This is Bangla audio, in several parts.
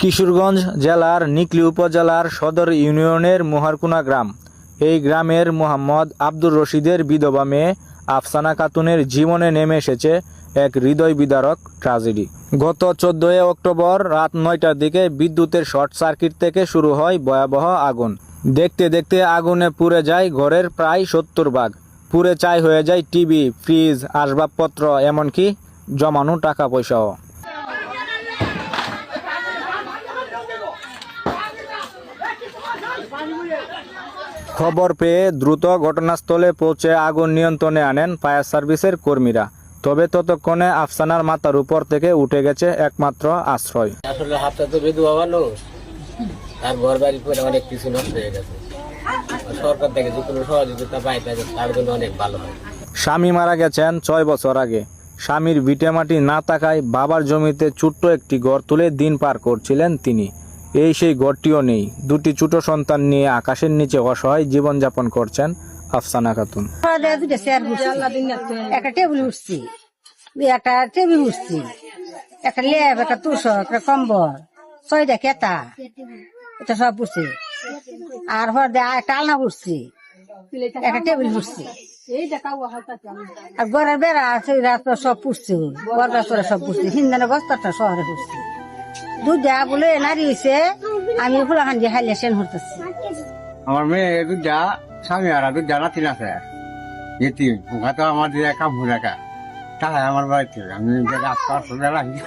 কিশোরগঞ্জ জেলার নিকলি উপজেলার সদর ইউনিয়নের মোহারকুনা গ্রাম। এই গ্রামের মোহাম্মদ আব্দুর রশিদের বিধবা মেয়ে আফসানা খাতুনের জীবনে নেমে এসেছে এক হৃদয় বিদারক ট্রাজেডি। গত চোদ্দই অক্টোবর রাত নয়টার দিকে বিদ্যুতের শর্ট সার্কিট থেকে শুরু হয় ভয়াবহ আগুন। দেখতে দেখতে আগুনে পুড়ে যায় ঘরের প্রায় সত্তর ভাগ। পুড়ে চাই হয়ে যায় টিভি, ফ্রিজ, আসবাবপত্র, এমনকি জমানো টাকা পয়সাও খবর পেয়ে দ্রুত ঘটনাস্থলে পৌঁছে আগুন নিয়ন্ত্রণে আনেন ফায়ার সার্ভিসের কর্মীরা। তবে ততক্ষণে আফসানার মাথার উপর থেকে উঠে গেছে একমাত্র আশ্রয়। আসলে হাতটা তো বিধবা মানুষ তার ঘর বাড়ি অনেক কিছু নষ্ট হয়ে গেছে। সরকার থেকে যে কোনো সহযোগিতা পাই তাহলে তার জন্য অনেক ভালো হয়। স্বামী মারা গেছেন ছয় বছর আগে। স্বামীর ভিটেমাটি না থাকায় বাবার জমিতে ছোট্ট একটি ঘর তুলে দিন পার করছিলেন তিনি। এই সেই ঘরটিও নেই। দুটি ছোট সন্তান নিয়ে আকাশের নিচে অসহায় জীবনযাপন করছেন আফসানা খাতুন উঠছি একটা টেবিল উঠছি একটা টেবিল উঠছি একটা লেপ একটা তুষক একটা কম্বল। ছয়টা কেতা। এটা সব বুঝছি আর হর দিয়ে একটা আলনা বুঝছি একটা টেবিল বুঝছি আর ঘরের বেড়া আছে রাত সব পুষছি করে সব পুষছি হিন্দানের বস্তাটা শহরে পুষছি দুধ দেয়া বলে নারী হয়েছে আমি ফুলাখান দিয়ে হাইলে সেন হতেছি আমার মেয়ে দুটা স্বামী আর দুটা নাতি আছে এটি ওখা তো আমার দিয়ে কাম হয়ে রাখা তাই আমার বাড়িতে আমি রাস্তা আসলে রাখি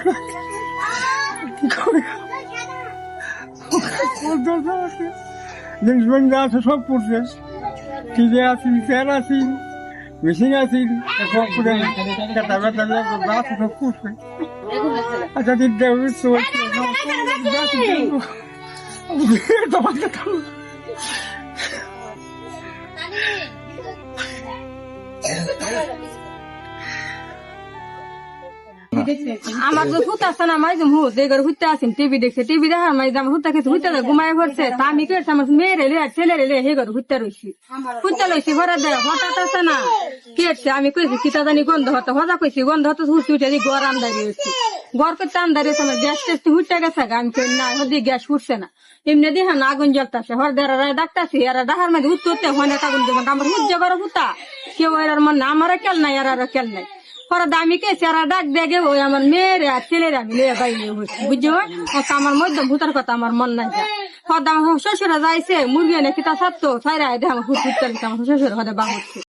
জিনিসপত্র আছে সব পড়ছে টিভি আছি চেয়ার আছি মেশিন আছি সব করে কাটা বেটা আছে সব করছে আচ্ছা দেবে চলছে আমার যে হুত আছে না মাই যেমন হুত এগারো হুতে আছেন টিভি দেখছে টিভি দেখার যেমন হুতা খেতে হুতে ঘুমায় পড়ছে তা আমি কে আমার মেয়ে রেলে আর ছেলে রেলে হে হুতে রইছি। হুতে ঘরে দে হঠাৎ আছে না। কেটছে আমি কইছি কিতা জানি গন্ধ হতো হজা কইছি গন্ধ হতো হুসি উঠে গড় আমদারি হয়েছি গড় করতে আমার গ্যাস টেস্ট হুটে গেছে। আমি কই না হদি গ্যাস উঠছে না। এমনি দিয়ে না আগুন জ্বলতাছে হর দেড় রায় ডাকতাছি এরা ডাকার মধ্যে উঠতে উঠতে হয় না আগুন দেবেন আমার হুত জগর হুতা কেউ এর মন আমার কেল নাই আর কেল নাই। পরে দামি কে সেরা ডাক দেখে ওই আমার মেয়ের আর ছেলের আমি লিয়ে বাইরে বুঝছ? ওকে আমার মধ্যে ভূতার কথা আমার মন নাই। যায় হদ আমার শ্বশুরা যাইছে মুরগি এনে কিতা সারতো সাইরা দেখ আমার হুট হুট আমার শ্বশুর হদে বাহুচ্ছে